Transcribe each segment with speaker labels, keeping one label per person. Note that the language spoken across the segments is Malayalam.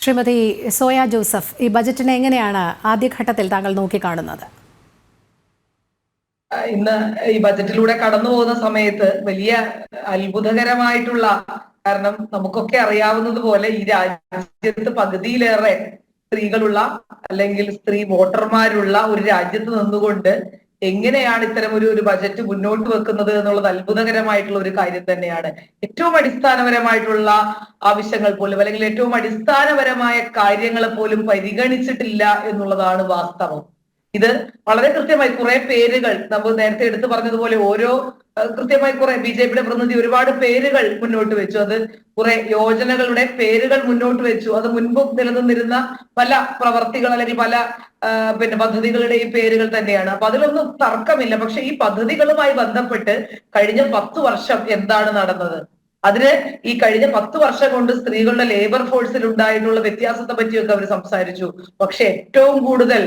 Speaker 1: ശ്രീമതി സോയ ജോസഫ് ഈ ബജറ്റിനെ എങ്ങനെയാണ് ആദ്യഘട്ടത്തിൽ താങ്കൾ നോക്കിക്കാണുന്നത്?
Speaker 2: ഇന്ന് ഈ ബജറ്റിലൂടെ കടന്നു പോകുന്ന സമയത്ത് വലിയ അത്ഭുതകരമായിട്ടുള്ള കാരണം നമുക്കൊക്കെ അറിയാവുന്നത് പോലെ ഈ രാജ്യത്ത് പകുതിയിലേറെ സ്ത്രീകളുള്ള അല്ലെങ്കിൽ സ്ത്രീ വോട്ടർമാരുള്ള ഒരു രാജ്യത്ത് നിന്നുകൊണ്ട് എങ്ങനെയാണ് ഇത്തരം ഒരു ഒരു ബജറ്റ് മുന്നോട്ട് വെക്കുന്നത് എന്നുള്ളത് അത്ഭുതകരമായിട്ടുള്ള ഒരു കാര്യം തന്നെയാണ്. ഏറ്റവും അടിസ്ഥാനപരമായിട്ടുള്ള ആവശ്യങ്ങൾ പോലും അല്ലെങ്കിൽ ഏറ്റവും അടിസ്ഥാനപരമായ കാര്യങ്ങളെ പോലും പരിഗണിച്ചിട്ടില്ല എന്നുള്ളതാണ് വാസ്തവം. ഇത് വളരെ കൃത്യമായി കുറെ പേരുകൾ നമ്മൾ നേരത്തെ എടുത്തു പറഞ്ഞതുപോലെ ഓരോ കൃത്യമായി കുറെ ബി ജെ പിയുടെ പ്രതിനിധി ഒരുപാട് പേരുകൾ മുന്നോട്ട് വെച്ചു. അത് കുറെ യോജനകളുടെ പേരുകൾ മുന്നോട്ട് വെച്ചു. അത് മുൻപ് നിലനിന്നിരുന്ന പല പ്രവർത്തികൾ അല്ലെങ്കിൽ പല പിന്നെ പദ്ധതികളുടെ ഈ പേരുകൾ തന്നെയാണ്. അപ്പൊ അതിലൊന്നും തർക്കമില്ല. പക്ഷെ ഈ പദ്ധതികളുമായി ബന്ധപ്പെട്ട് കഴിഞ്ഞ പത്ത് വർഷം എന്താണ് നടന്നത്? അതിന് ഈ കഴിഞ്ഞ പത്ത് വർഷം കൊണ്ട് സ്ത്രീകളുടെ ലേബർ ഫോഴ്സിൽ ഉണ്ടായിട്ടുള്ള വ്യത്യാസത്തെ പറ്റിയൊക്കെ അവർ സംസാരിച്ചു. പക്ഷെ ഏറ്റവും കൂടുതൽ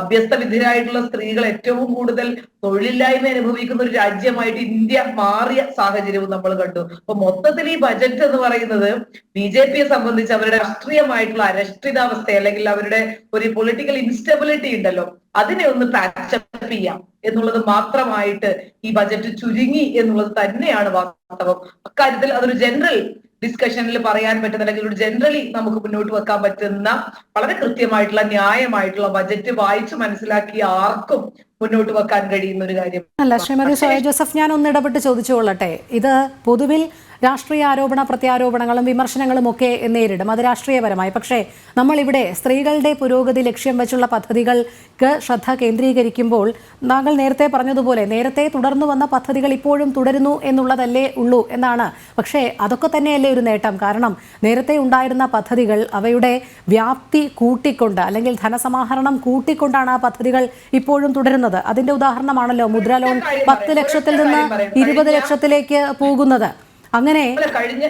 Speaker 2: അഭ്യസ്ത വിധിരായിട്ടുള്ള സ്ത്രീകൾ ഏറ്റവും കൂടുതൽ തൊഴിലില്ലായ്മ അനുഭവിക്കുന്ന ഒരു രാജ്യമായിട്ട് ഇന്ത്യ മാറിയ സാഹചര്യവും നമ്മൾ കണ്ടു. അപ്പൊ മൊത്തത്തിൽ ഈ ബജറ്റ് എന്ന് പറയുന്നത് ബി ജെ പിയെ സംബന്ധിച്ച് അവരുടെ രാഷ്ട്രീയമായിട്ടുള്ള അരക്ഷിതാവസ്ഥ അല്ലെങ്കിൽ അവരുടെ ഒരു പൊളിറ്റിക്കൽ ഇൻസ്റ്റബിലിറ്റി ഉണ്ടല്ലോ. അതിനെ ഒന്ന് പാച്ചപ്പ് ചെയ്യാം എന്നുള്ളത് മാത്രമായിട്ട് ഈ ബജറ്റ് ചുരുങ്ങി എന്നുള്ളത് തന്നെയാണ് വാസ്തവം. അക്കാര്യത്തിൽ അതൊരു ജനറൽ ഡിസ്കഷനിൽ പറയാൻ പറ്റുന്ന അല്ലെങ്കിൽ ഒരു ജനറലി നമുക്ക് മുന്നോട്ട് വെക്കാൻ പറ്റുന്ന വളരെ കൃത്യമായിട്ടുള്ള ന്യായമായിട്ടുള്ള ബജറ്റ് വായിച്ച് മനസ്സിലാക്കി ആർക്കും മുന്നോട്ട് വെക്കാൻ കഴിയുന്ന ഒരു കാര്യം
Speaker 1: അല്ല ശ്രീമതി സോയ ജോസഫ് ഞാൻ ഒന്ന് ഇടപെട്ട് ചോദിച്ചുകൊള്ളട്ടെ. ഇത് പൊതുവിൽ രാഷ്ട്രീയ ആരോപണ പ്രത്യാരോപണങ്ങളും വിമർശനങ്ങളും ഒക്കെ നേരിടും. അത് രാഷ്ട്രീയപരമായി. പക്ഷേ നമ്മൾ ഇവിടെ സ്ത്രീകളുടെ പുരോഗതി ലക്ഷ്യം വെച്ചുള്ള പദ്ധതികൾക്ക് ശ്രദ്ധ കേന്ദ്രീകരിക്കുമ്പോൾ താങ്കൾ നേരത്തെ പറഞ്ഞതുപോലെ നേരത്തെ തുടർന്നു വന്ന പദ്ധതികൾ ഇപ്പോഴും തുടരുന്നു എന്നുള്ളതല്ലേ ഉള്ളൂ എന്നാണ്. പക്ഷേ അതൊക്കെ തന്നെയല്ലേ ഒരു നേട്ടം. കാരണം നേരത്തെ ഉണ്ടായിരുന്ന പദ്ധതികൾ അവയുടെ വ്യാപ്തി കൂട്ടിക്കൊണ്ട് അല്ലെങ്കിൽ ധനസമാഹരണം കൂട്ടിക്കൊണ്ടാണ് ആ പദ്ധതികൾ ഇപ്പോഴും തുടരുന്നത്. അതിന്റെ ഉദാഹരണമാണല്ലോ മുദ്ര ലോൺ പത്ത് ലക്ഷത്തിൽ നിന്ന് ഇരുപത് ലക്ഷത്തിലേക്ക് പോകുന്നത്. അങ്ങനെ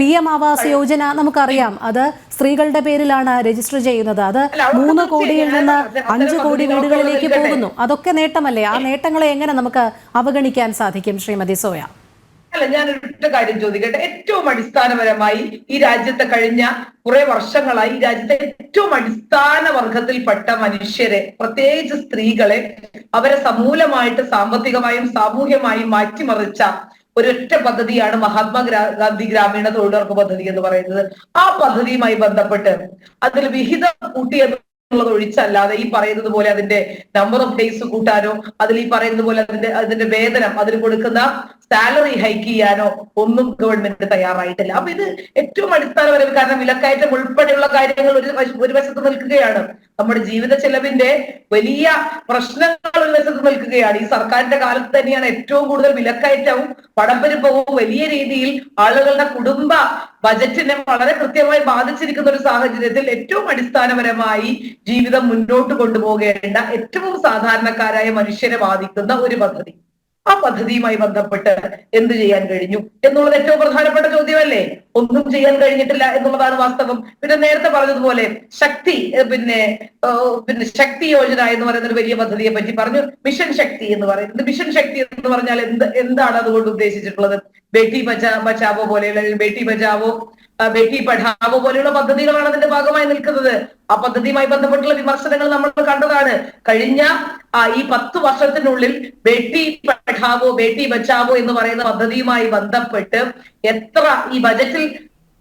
Speaker 1: പി എം ആവാസ് യോജന നമുക്കറിയാം. അത് സ്ത്രീകളുടെ പേരിലാണ് രജിസ്റ്റർ ചെയ്യുന്നത്. അത് മൂന്ന് കോടിയിൽ നിന്ന് അഞ്ച് കോടി വീടുകളിലേക്ക് പോകുന്നു. അതൊക്കെ നേട്ടമല്ലേ? ആ നേട്ടങ്ങളെ എങ്ങനെ നമുക്ക് അവഗണിക്കാൻ സാധിക്കും ശ്രീമതി സോയ?
Speaker 2: അല്ല ഞാൻ ഒറ്റ കാര്യം ചോദിക്കട്ടെ. ഏറ്റവും അടിസ്ഥാനപരമായി ഈ രാജ്യത്തെ കഴിഞ്ഞ കുറെ വർഷങ്ങളായി ഈ രാജ്യത്തെ ഏറ്റവും അടിസ്ഥാന വർഗത്തിൽപ്പെട്ട മനുഷ്യരെ പ്രത്യേകിച്ച് സ്ത്രീകളെ അവരെ സമൂലമായിട്ട് സാമ്പത്തികമായും സാമൂഹ്യമായും മാറ്റിമറിച്ച ഒരൊറ്റ പദ്ധതിയാണ് മഹാത്മാ ഗാന്ധി ഗ്രാമീണ തൊഴിലുറപ്പ് പദ്ധതി എന്ന് പറയുന്നത്. ആ പദ്ധതിയുമായി ബന്ധപ്പെട്ട് അതിൽ വിഹിതം കൂട്ടിയത് എന്നുള്ളത് ഒഴിച്ചല്ലാതെ ഈ പറയുന്നത് പോലെ അതിന്റെ നമ്പർ ഓഫ് ഡേയ്സ് കൂട്ടാനോ അതിൽ ഈ പറയുന്നത് പോലെ അതിന്റെ അതിന്റെ വേതനം അതിൽ കൊടുക്കുന്ന സാലറി ഹൈക്ക് ചെയ്യാനോ ഒന്നും ഗവൺമെന്റ് തയ്യാറായിട്ടില്ല. അപ്പൊ ഇത് ഏറ്റവും അടിസ്ഥാനപരം കാരണം വിലക്കയറ്റം ഉൾപ്പെടെയുള്ള കാര്യങ്ങൾ ഒരു ഒരു വശത്ത് നിൽക്കുകയാണ്. നമ്മുടെ ജീവിത ചെലവിന്റെ വലിയ പ്രശ്നങ്ങൾ ഒരു വശത്ത് നിൽക്കുകയാണ്. ഈ സർക്കാരിന്റെ കാലത്ത് തന്നെയാണ് ഏറ്റവും കൂടുതൽ വിലക്കയറ്റവും പണപ്പെരുപ്പവും വലിയ രീതിയിൽ ആളുകളുടെ കുടുംബ ബജറ്റിനെ വളരെ കൃത്യമായി ബാധിച്ചിരിക്കുന്ന ഒരു സാഹചര്യത്തിൽ ഏറ്റവും അടിസ്ഥാനപരമായി ജീവിതം മുന്നോട്ട് കൊണ്ടുപോകേണ്ട ഏറ്റവും സാധാരണക്കാരായ മനുഷ്യരെ ബാധിക്കുന്ന ഒരു പദ്ധതി. ആ പദ്ധതിയുമായി ബന്ധപ്പെട്ട് എന്ത് ചെയ്യാൻ കഴിഞ്ഞു എന്നുള്ളത് ഏറ്റവും പ്രധാനപ്പെട്ട ചോദ്യമല്ലേ? ഒന്നും ചെയ്യാൻ കഴിഞ്ഞിട്ടില്ല എന്നുള്ളതാണ് വാസ്തവം. പിന്നെ നേരത്തെ പറഞ്ഞതുപോലെ ശക്തി പിന്നെ പിന്നെ ശക്തി യോജന എന്ന് പറയുന്ന ഒരു വലിയ പദ്ധതിയെ പറ്റി പറഞ്ഞു. മിഷൻ ശക്തി എന്ന് പറയുന്നത്. മിഷൻ ശക്തി എന്ന് പറഞ്ഞാൽ എന്ത് എന്താണ് അതുകൊണ്ട് ഉദ്ദേശിച്ചിട്ടുള്ളത്? ബേട്ടി ബച്ചാ ബച്ചാവോ പോലെയുള്ള ബേട്ടി ബച്ചാവോ ബേട്ടി പഠാവോ പോലെയുള്ള പദ്ധതികളാണ് അതിന്റെ ഭാഗമായി നിൽക്കുന്നത്. ആ പദ്ധതിയുമായി ബന്ധപ്പെട്ടുള്ള വിമർശനങ്ങൾ നമ്മൾ കണ്ടതാണ്. കഴിഞ്ഞ ഈ പത്ത് വർഷത്തിനുള്ളിൽ ബേട്ടി പഠാവോ ബേട്ടി ബച്ചാവോ എന്ന് പറയുന്ന പദ്ധതിയുമായി ബന്ധപ്പെട്ട് എത്ര ഈ ബജറ്റിൽ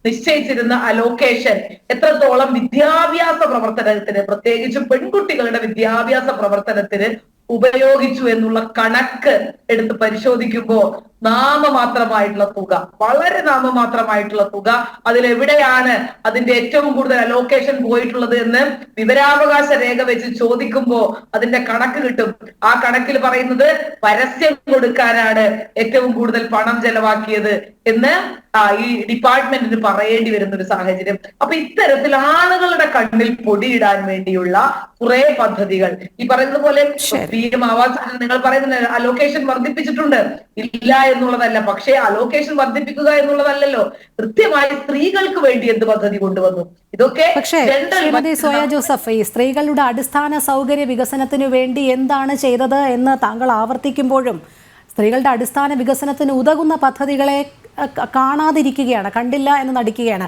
Speaker 2: നിശ്ചയിച്ചിരുന്ന അലോക്കേഷൻ എത്രത്തോളം വിദ്യാഭ്യാസ പ്രവർത്തനത്തിന് പ്രത്യേകിച്ചും പെൺകുട്ടികളുടെ വിദ്യാഭ്യാസ പ്രവർത്തനത്തിന് ഉപയോഗിച്ചു എന്നുള്ള കണക്ക് എടുത്ത് പരിശോധിക്കുമ്പോ നാമമാത്രമായിട്ടുള്ള തുക. വളരെ നാമമാത്രമായിട്ടുള്ള തുക. അതിലെവിടെയാണ് അതിന്റെ ഏറ്റവും കൂടുതൽ അലോക്കേഷൻ പോയിട്ടുള്ളത് എന്ന് വിവരാവകാശ രേഖ വെച്ച് ചോദിക്കുമ്പോൾ അതിന്റെ കണക്ക് കിട്ടും. ആ കണക്കിൽ പറയുന്നത് പരസ്യം കൊടുക്കാനാണ് ഏറ്റവും കൂടുതൽ പണം ചെലവാക്കിയത് എന്ന് ഈ ഡിപ്പാർട്ട്മെന്റിന് പറയേണ്ടി വരുന്ന ഒരു സാഹചര്യം. അപ്പൊ ഇത്തരത്തിൽ ആളുകളുടെ കണ്ണിൽ പൊടിയിടാൻ വേണ്ടിയുള്ള കുറെ പദ്ധതികൾ. ഈ പറയുന്നത് പോലെ പി എം ആവാസ് നിങ്ങൾ പറയുന്ന അലോക്കേഷൻ വർദ്ധിപ്പിച്ചിട്ടുണ്ട്. ഇല്ല എന്നുള്ളതല്ല. പക്ഷേ അലോക്കേഷൻ വർദ്ധിപ്പിക്കുക എന്നുള്ളതല്ലല്ലോ. കൃത്യമായി സ്ത്രീകൾക്ക് വേണ്ടി എന്ത് പദ്ധതി കൊണ്ടുവന്നു? ഇതൊക്കെ
Speaker 1: പക്ഷേ സോയ ജോസഫ് ഈ സ്ത്രീകളുടെ അടിസ്ഥാന സൗകര്യ വികസനത്തിനു വേണ്ടി എന്താണ് ചെയ്തത് എന്ന് താങ്കൾ ആവർത്തിക്കുമ്പോഴും സ്ത്രീകളുടെ അടിസ്ഥാന വികസനത്തിന് ഉതകുന്ന പദ്ധതികളെ കാണാതിരിക്കുകയാണ് കണ്ടില്ല എന്ന് നടിക്കുകയാണ്.